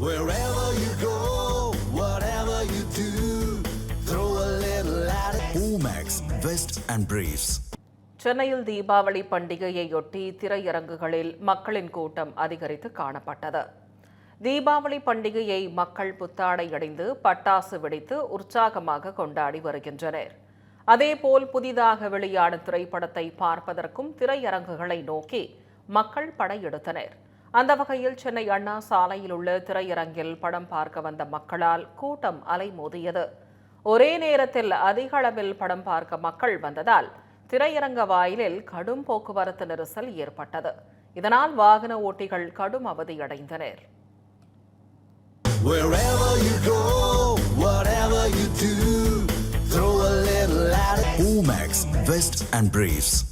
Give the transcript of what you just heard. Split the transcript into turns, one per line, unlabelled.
Wherever you go, whatever you do, throw a little at it. Omax, Vest and Briefs.
சென்னையில் தீபாவளி பண்டிகையையொட்டி திரையரங்குகளில் மக்களின் கூட்டம் அதிகரித்து காணப்பட்டது தீபாவளி பண்டிகையை மக்கள் புத்தாடை அடைந்து பட்டாசு வெடித்து உற்சாகமாக கொண்டாடி வருகின்றனர் அதேபோல் புதிதாக வெளியான திரைப்படத்தை பார்ப்பதற்கும் திரையரங்குகளை நோக்கி மக்கள் படையெடுத்தனர் அந்த வகையில் சென்னை அண்ணா சாலையில் உள்ள திரையரங்கில் படம் பார்க்க வந்த மக்களால் கூட்டம் அலைமோதியது ஒரே நேரத்தில் அதிக அளவில் படம் பார்க்க மக்கள் வந்ததால் திரையரங்க வாயிலில் கடும் போக்குவரத்து நெரிசல் ஏற்பட்டது இதனால் வாகன ஓட்டிகள் கடும் அவதியடைந்தனர்.
Omax, Vest and Briefs.